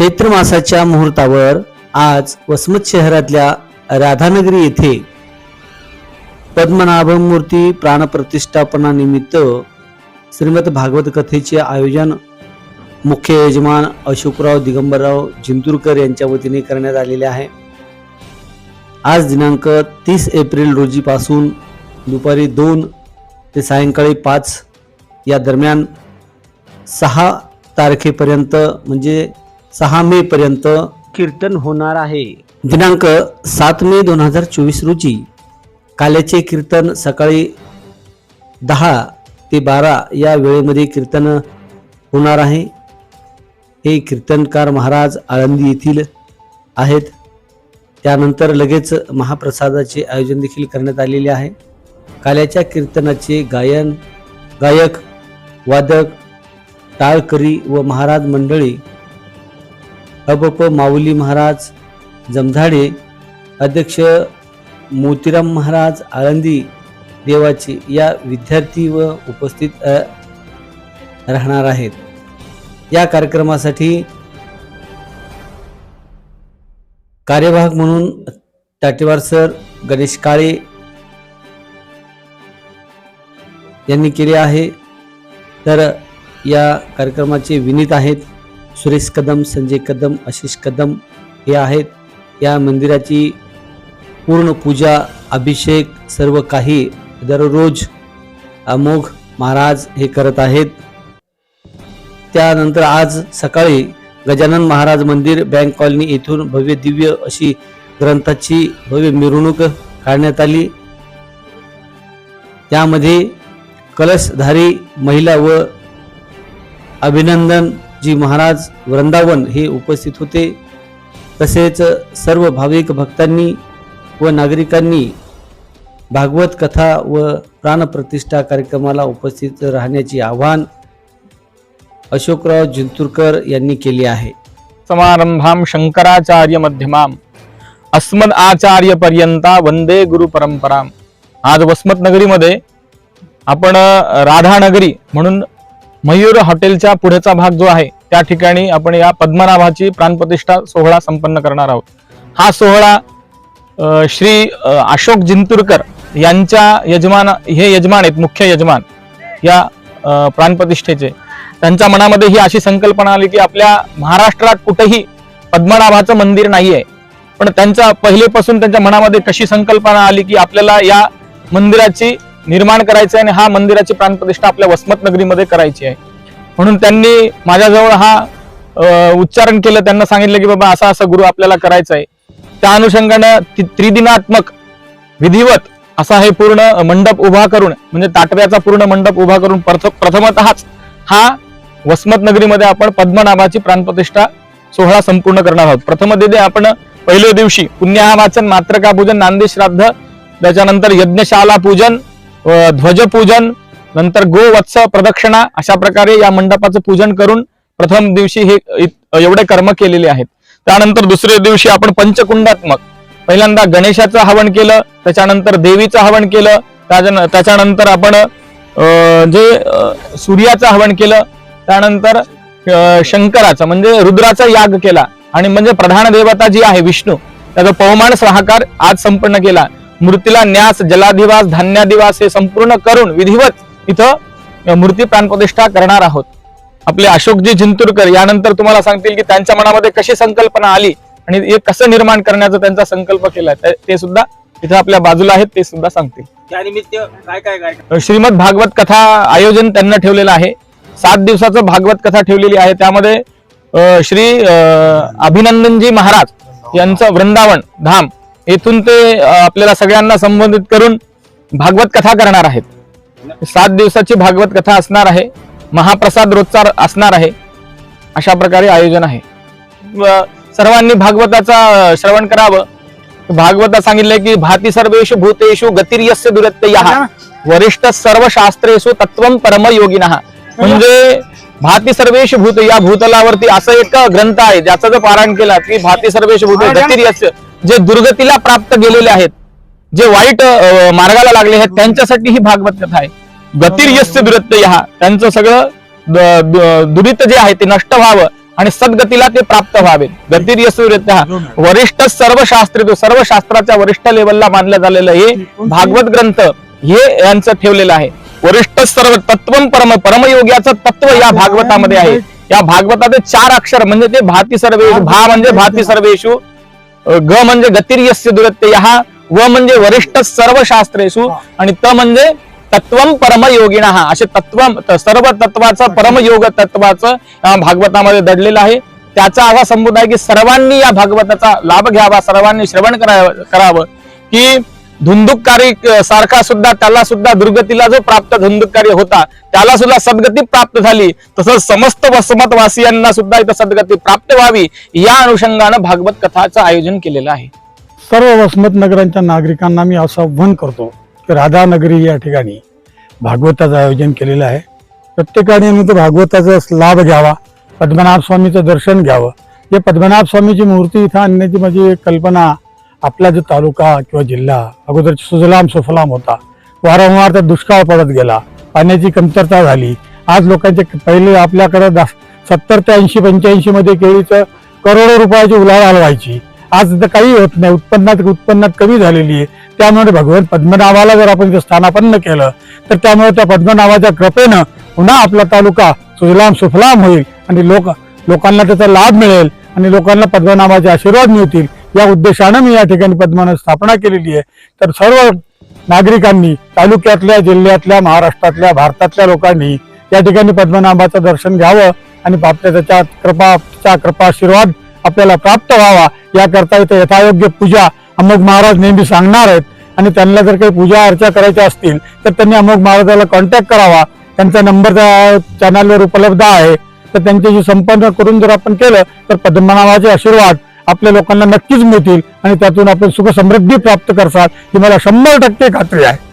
चैत्र मासाच्या मुहूर्तावर आज वसमत शहरातल्या राधानगरी येथे पद्मनाभ मूर्ती प्राणप्रतिष्ठापनानिमित्त श्रीमद भागवत कथेचे आयोजन मुख्य यजमान अशोकराव दिगंबरराव जिंतूरकर यांच्या वतीने करण्यात आलेले आहे. आज दिनांक तीस एप्रिल रोजीपासून दुपारी दोन ते सायंकाळी पाच या दरम्यान सहा तारखेपर्यंत म्हणजे सहा मे पर्यंत कीर्तन होणार आहे. दिनांक सात मे दोन हजार चोवीस रोजी काल्याचे कीर्तन सकाळी दहा ते बारा या वेळेमध्ये कीर्तन होणार आहे. हे कीर्तनकार महाराज आळंदी येथील आहेत. त्यानंतर लगेच महाप्रसादाचे आयोजन देखील करण्यात आलेले आहे. काल्याच्या कीर्तनाचे गायन गायक वादक टाळकरी व महाराज मंडळी अबप माऊली महाराज जमधाडे अध्यक्ष मोतीराम महाराज आळंदी देवाचे या विद्यार्थी व उपस्थित राहणार आहेत. या कार्यक्रमासाठी कार्यवाहक म्हणून टाटेवार सर गणेश काळे यांनी केले आहे. तर या कार्यक्रमाचे विनीत आहेत. सुरेश कदम संजय कदम आशिष कदम हे आहेत. या मंदिराची पूर्ण पूजा अभिषेक सर्व काही दररोज अमोघ महाराज हे करत आहेत. त्यानंतर आज सकाळी गजानन महाराज मंदिर बँक कॉलनी येथून भव्य दिव्य अशी ग्रंथाची भव्य मिरवणूक काढण्यात आली. त्यामध्ये कलशधारी महिला व अभिनंदन जी महाराज वृंदावन हे उपस्थित होते. तसेच सर्व भाविक भक्तांनी व नागरिकांनी भागवत कथा व प्राणप्रतिष्ठा कार्यक्रमाला उपस्थित राहण्याचे आवाहन अशोकराव जिंतूरकर यांनी केले आहे. समारंभाम शंकराचार्य मध्यमाम अस्मद आचार्य पर्यंता वंदे गुरु परंपराम. आज वसमत नगरीमध्ये आपण राधानगरी म्हणून मयूर हॉटेलच्या पुढेचा भाग जो आहे त्या ठिकाणी आपण या पद्मनाभाची प्राणप्रतिष्ठा सोहळा संपन्न करणार आहोत. हा सोहळा श्री अशोक जिंतूरकर यांच्या यजमान हे यजमान आहेत मुख्य यजमान या प्राणप्रतिष्ठेचे. त्यांच्या मनामध्ये ही अशी संकल्पना आली की आपल्या महाराष्ट्रात कुठेही पद्मनाभाचं मंदिर नाहीये. पण त्यांच्या पहिलेपासून त्यांच्या मनामध्ये कशी संकल्पना आली की आपल्याला या मंदिराची निर्माण करायचं आहे आणि हा मंदिराची प्राणप्रतिष्ठा आपल्या वसमत नगरीमध्ये करायची आहे. म्हणून त्यांनी माझ्याजवळ हा उच्चारण केलं. त्यांना सांगितलं की बाबा असा असा गुरु आपल्याला करायचा आहे. त्या अनुषंगानं त्रिदिनात्मक विधिवत असा हे पूर्ण मंडप उभा करून म्हणजे ताटव्याचा पूर्ण मंडप उभा करून प्रथ- प्रथमतःच हा वसमत नगरीमध्ये आपण पद्मनाभाची प्राणप्रतिष्ठा सोहळा संपूर्ण करणार आहोत. प्रथम दिदे आपण पहिल्या दिवशी पुण्यावाचन मात्रका पूजन नांदी श्राद्ध त्याच्यानंतर यज्ञशाला पूजन ध्वजपूजन नंतर गोवत्स प्रदक्षिणा अशा प्रकारे या मंडपाचं पूजन करून प्रथम दिवशी हे एवढे कर्म केलेले आहेत. त्यानंतर दुसऱ्या दिवशी आपण पंचकुंडात्मक पहिल्यांदा गणेशाचं हवन केलं त्याच्यानंतर देवीचं हवन केलं त्याच्या- त्याच्यानंतर आपण जे सूर्याचं हवन केलं त्यानंतर शंकराचं म्हणजे रुद्राचा याग केला आणि म्हणजे प्रधान देवता जी आहे विष्णू त्याचा पवमान सहाकार आज संपन्न केला. मूर्तीला न्यास जलाधिवास धान्यादिवास हे संपूर्ण करून विधिवत इथं मूर्ती प्राणप्रतिष्ठा करणार आहोत. आपले अशोकजी जिंतूरकर यानंतर तुम्हाला सांगतील की त्यांच्या मनामध्ये कशी संकल्पना आली आणि हे कसं निर्माण करण्याचा त्यांचा संकल्प केला. ते- सुद्धा इथं आपल्या बाजूला आहेत ते सुद्धा सांगतील. त्यानिमित्त काय काय काय? श्रीमद भागवत कथा आयोजन त्यांना ठेवलेलं आहे. सात दिवसाचं भागवत कथा ठेवलेली आहे. त्यामध्ये श्री अभिनंदनजी महाराज यांचं वृंदावन धाम येथून ते आपल्याला सगळ्यांना संबोधित करून भागवत कथा करणार आहेत. सात दिवसाची भागवत कथा असणार आहे. महाप्रसाद रोजचा असणार आहे. अशा प्रकारे आयोजन आहे. सर्वांनी भागवताचा श्रवण करावं. भागवतात सांगितलंय की भाती सर्वेषु भूतेषु गतिर्यस्य दुरत्ययः. वरिष्ठ सर्व शास्त्रेषु तत्वम परमयोगिनः म्हणजे भाती सर्वेश भूत या भूतलावरती असं एक ग्रंथ आहे ज्याचा जर पारायण केला की भाती सर्वेश भूत गतिर्यस्य. जे दुर्गतीला प्राप्त गेलेले आहेत जे वाईट मार्गाला लागले आहेत त्यांच्यासाठी ही भागवत कथा आहे. गतिर्यस्य दुरत्यय त्यांचं सगळं दुरित जे आहे ते नष्ट व्हावं आणि सद्गतीला ते प्राप्त व्हावे. गतिर्यसूर्यत्या वरिष्ठ सर्व शास्त्री सर्व शास्त्राच्या वरिष्ठ लेवलला मानलं झालेलं हे भागवत ग्रंथ हे यांचं ठेवलेलं आहे. वरिष्ठ सर्व तत्व परम परमयोग्याचं तत्व या भागवतामध्ये आहे. या भागवताचे चार अक्षर म्हणजे ते भाती सर्वेशु भा म्हणजे भाती सर्वेशू ग म्हणजे गतिर्यस्य दुरत्य हा व म्हणजे वरिष्ठ सर्व शास्त्रेषु आणि त म्हणजे तत्वम परमयोगिना. हा असे तत्व सर्व तत्वाचं परमयोग तत्वाचं या भागवतामध्ये दडलेलं आहे. त्याचा असा संबोध आहे की सर्वांनी या भागवताचा लाभ घ्यावा सर्वांनी श्रवण करावं करावं. की धुंदुककारी सारखा सुद्धा त्याला सुद्धा दुर्गतीला जो प्राप्त धुंदुककारी होता त्याला सुद्धा सद्गती प्राप्त झाली. तसंच समस्त वसमतवासियांना सुद्धा इथं सद्गती प्राप्त व्हावी या अनुषंगानं भागवत कथाचं आयोजन केलेलं आहे. सर्व वसमत नगरांच्या नागरिकांना मी असं आव्हान करतो की राधानगरी या ठिकाणी भागवताचं आयोजन केलेलं आहे. प्रत्येकाने तो भागवताचा लाभ घ्यावा पद्मनाभ स्वामीचं दर्शन घ्यावं. हे पद्मनाभ स्वामीची मूर्ती इथं आणण्याची माझी एक कल्पना आपला जो तालुका किंवा जिल्हा अगोदर सुजलाम सुफलाम होता वारंवार तर दुष्काळ पडत गेला पाण्याची कमतरता झाली. आज लोकांचे पहिले आपल्याकडे सत्तर ते ऐंशी पंच्याऐंशी मध्ये केळीचं करोडो रुपयाची उलाळ हलवायची आज तर काही होत नाही उत्पन्नात उत्पन्नात कमी झालेली आहे. त्यामुळे भगवान पद्मनाभाला जर आपण स्थानापन्न केलं तर त्यामुळे त्या पद्मनाभाच्या कृपेनं पुन्हा आपला तालुका सुजलाम सुफलाम होईल आणि लोक लोकांना त्याचा लाभ मिळेल आणि लोकांना पद्मनाभाचे आशीर्वाद मिळतील. या उद्देशानं मी या ठिकाणी पद्मनाभ स्थापना केलेली आहे. तर सर्व नागरिकांनी तालुक्यातल्या जिल्ह्यातल्या महाराष्ट्रातल्या भारतातल्या लोकांनी या ठिकाणी पद्मनाभाचं दर्शन घ्यावं आणि आपल्या त्याच्या कृपा कृपा आशीर्वाद आपल्याला प्राप्त व्हावा. याकरता इथे यथायोग्य पूजा अमोघ महाराज नेहमी सांगणार आहेत. आणि त्यांना जर काही पूजा अर्चा करायच्या असतील तर त्यांनी अमोघ महाराजाला कॉन्टॅक्ट करावा. त्यांचा नंबर त्या चॅनलवर उपलब्ध आहे. तर त्यांच्याशी संपर्क करून जर आपण केलं तर पद्मनाभाचे आशीर्वाद आपल्या लोकांना नक्कीच मिळतील आणि त्यातून आपण सुख समृद्धी प्राप्त करसाल ही मला शंभर टक्के खात्री आहे.